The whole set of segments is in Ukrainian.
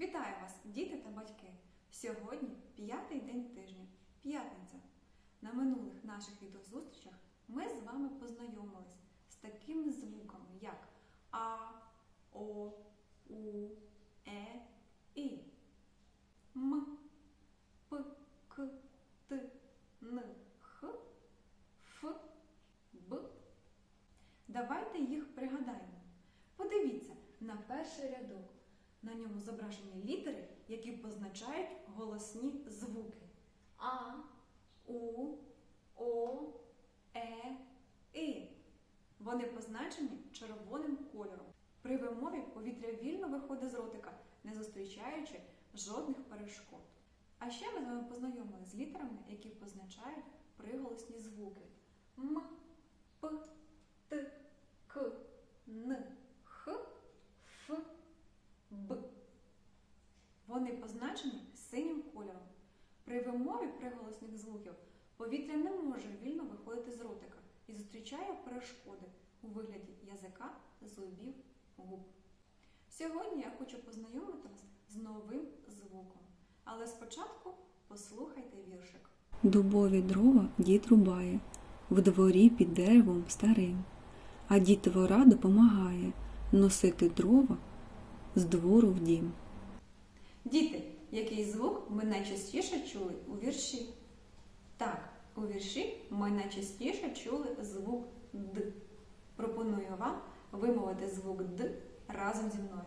Вітаю вас, діти та батьки! Сьогодні п'ятий день тижня, п'ятниця. На минулих наших відеозустрічах ми з вами познайомились з такими звуками, як А, О, У, Е, І. М, П, К, Т, Н, Х, Ф, Б. Давайте їх пригадаємо. Подивіться на перший рядок. На ньому зображені літери, які позначають голосні звуки. А, У, О, Е, І. Вони позначені червоним кольором. При вимові повітря вільно виходить з ротика, не зустрічаючи жодних перешкод. А ще ми з вами познайомилися з літерами, які позначають приголосні звуки. М, П, Т, К, Н, Х, Ф, Б. Вони позначені синім кольором. При вимові приголосних звуків повітря не може вільно виходити з ротика і зустрічає перешкоди у вигляді язика, зубів, губ. Сьогодні я хочу познайомити вас з новим звуком. Але спочатку послухайте віршик. Дубові дрова дід рубає, в дворі під деревом старим, а дітвора допомагає носити дрова з двору в дім. Діти, який звук ми найчастіше чули у вірші? Так, у вірші ми найчастіше чули звук Д. Пропоную вам вимовити звук Д разом зі мною.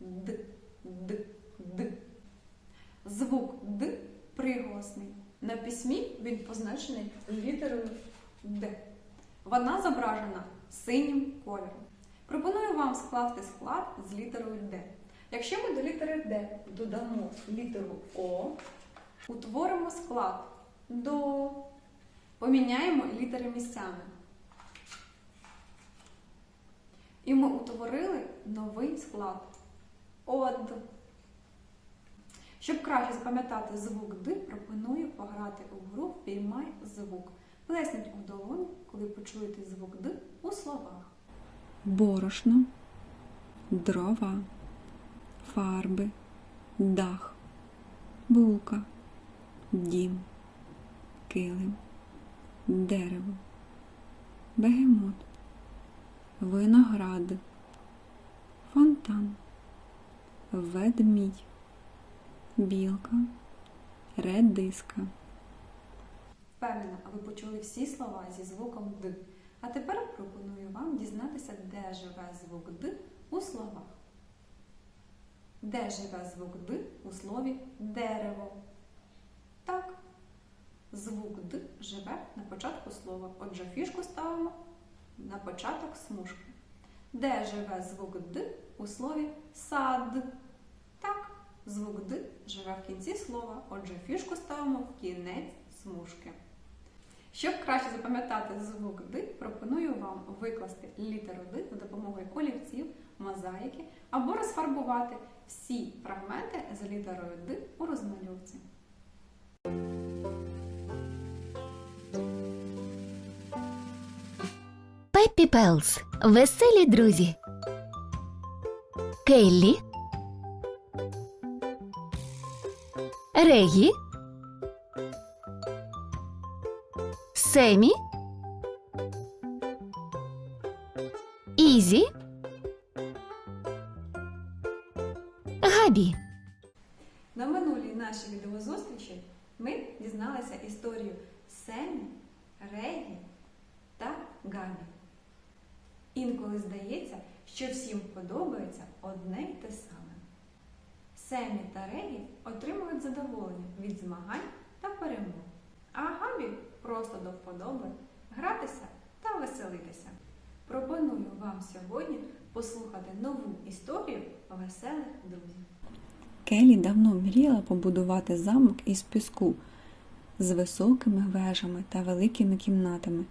Д, Д, Д. Звук Д приголосний. На письмі він позначений літерою Д. Вона зображена синім кольором. Пропоную вам скласти склад з літерою Д. Якщо ми до літери Д додамо літеру О, утворимо склад до, поміняємо літери місцями. І ми утворили новий склад Од. Щоб краще запам'ятати звук Д, пропоную пограти у гру Впіймай звук. Плесніть у долоні, коли почуєте звук Д у словах. Борошно, дрова, фарби, дах, булка, дім, килим, дерево, бегемот, виноград, фонтан, ведмідь, білка, редиска. Впевнена, ви почули всі слова зі звуком Д. А тепер пропоную вам дізнатися, де живе звук Д у словах. Де живе звук Д у слові дерево? Так, звук Д живе на початку слова. Отже, фішку ставимо на початок смужки. Де живе звук Д у слові сад? Так, звук Д живе в кінці слова. Отже, фішку ставимо в кінець смужки. Щоб краще запам'ятати звук Д, пропоную вам викласти літеру Д за допомогою олівців, мозаїки або розфарбувати всі фрагменти з літерою Д у розмальовці. Пеппі Пелс. Веселі друзі. Келлі. Регі. Семі. Ізі. Габі. На минулій нашій відеозустрічі ми дізналися історію Семі, Регі та Габі. Інколи здається, що всім подобається одне й те саме. Семі та Регі отримують задоволення від змагань та перемог, а Габі просто до вподоби гратися та веселитися. Пропоную вам сьогодні послухати нову історію веселих друзів. Келі давно мріяла побудувати замок із піску з високими вежами та великими кімнатами,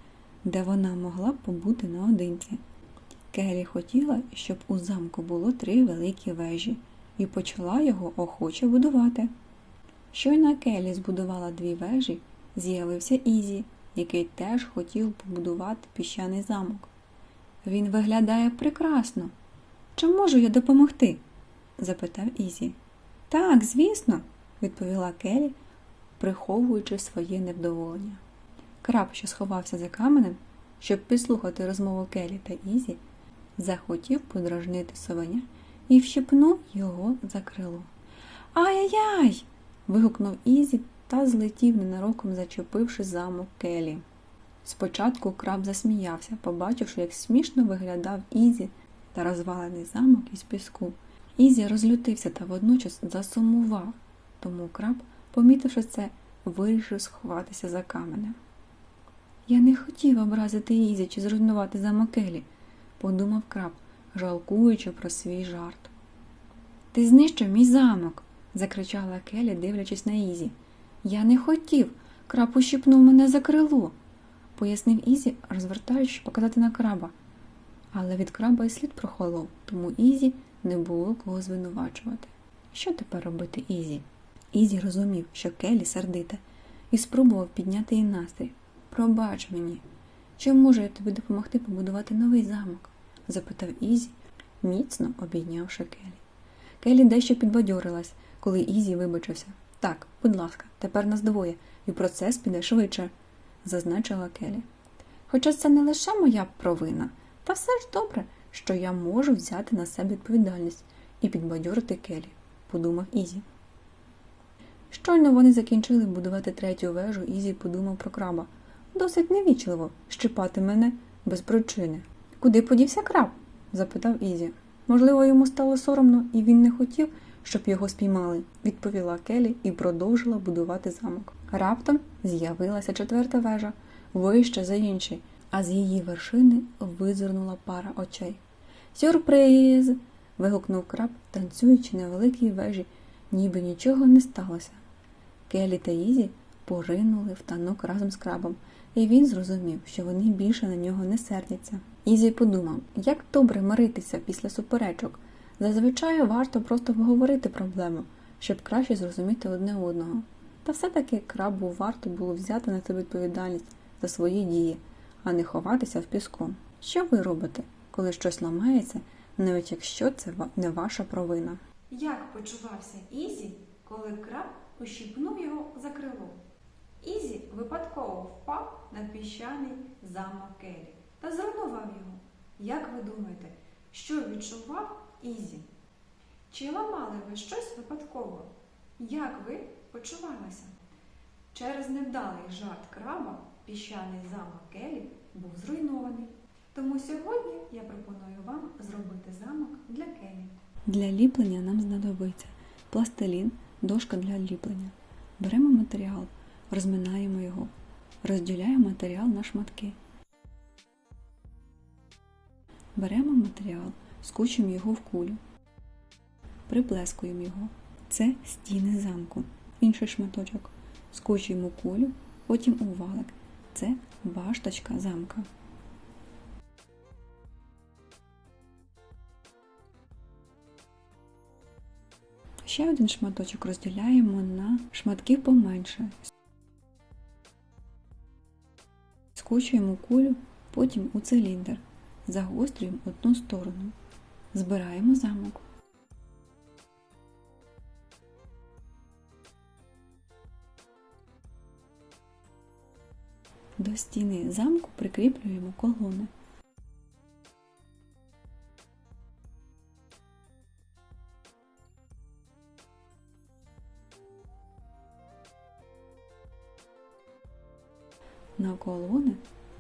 де вона могла б побути наодинці. Келі хотіла, щоб у замку було три великі вежі, і почала його охоче будувати. Щойно Келі збудувала дві вежі, з'явився Ізі, який теж хотів побудувати піщаний замок. Він виглядає прекрасно. Чи можу я допомогти? запитав Ізі. Так, звісно, відповіла Келі, приховуючи своє невдоволення. Краб, що сховався за каменем, щоб підслухати розмову Келі та Ізі, захотів подражнити совеня і вщипнув його за крило. Ай-яй-яй! вигукнув Ізі та злетів ненароком зачепивши замок Келі. Спочатку краб засміявся, побачивши, як смішно виглядав Ізі та розвалений замок із піску. Ізі розлютився та водночас засумував, тому краб, помітивши це, вирішив сховатися за каменем. Я не хотів образити Ізі чи зруйнувати замок Келі, подумав краб, жалкуючи про свій жарт. Ти знищив мій замок, закричала Келі, дивлячись на Ізі. Я не хотів. Краб ущипнув мене за крило, пояснив Ізі, розвертаючись показати на краба. Але від краба і слід прохолов, тому Ізі не було кого звинувачувати. Що тепер робити Ізі? Ізі розумів, що Келі сердита, і спробував підняти їй настрій. Пробач мені, чи можу я тобі допомогти побудувати новий замок? запитав Ізі, міцно обійнявши Келі. Келі дещо підбадьорилась, коли Ізі вибачився. Так, будь ласка, тепер нас двоє, і процес піде швидше, зазначила Келі. Хоча це не лише моя провина, та все ж добре, що я можу взяти на себе відповідальність і підбадьорити Келі, подумав Ізі. Щойно вони закінчили будувати третю вежу, Ізі подумав про краба. Досить невічливо щипати мене без причини. Куди подівся краб? запитав Ізі. Можливо, йому стало соромно, і він не хотів, щоб його спіймали, відповіла Келі і продовжила будувати замок. Раптом з'явилася четверта вежа, вища за інші, а з її вершини визирнула пара очей. Сюрприз. вигукнув краб, танцюючи на великій вежі, ніби нічого не сталося. Келі та Ізі поринули в танок разом з крабом, і він зрозумів, що вони більше на нього не сердяться. Ізі подумав, як добре миритися після суперечок. Зазвичай варто просто поговорити проблему, щоб краще зрозуміти одне одного. Та все-таки крабу варто було взяти на себе відповідальність за свої дії, а не ховатися в піску. Що ви робите, коли щось ламається, навіть якщо це не ваша провина? Як почувався Ізі, коли краб ущипнув його за крило? Ізі випадково впав на піщаний замок Келі та зруйнував його. Як ви думаєте, що відчував Ізі? Чи ламали ви щось випадково? Як ви почувалися? Через невдалий жарт краба піщаний замок Келі був зруйнований. Тому сьогодні я пропоную вам зробити замок для Келі. Для ліплення нам знадобиться пластилін, дошка для ліплення. Беремо матеріал, розминаємо його, розділяємо матеріал на шматки. Беремо матеріал, скучуємо його в кулю, приплескуємо його. Це стіни замку. Інший шматочок. Скочуємо кулю, потім у валик. Це башточка замка. Ще один шматочок розділяємо на шматки поменше. Скочуємо кулю, потім у циліндр. Загострюємо одну сторону. Збираємо замок. До стіни замку прикріплюємо колони. На колони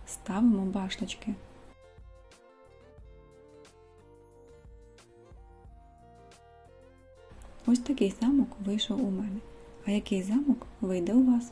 ставимо башточки. Ось такий замок вийшов у мене. А який замок вийде у вас?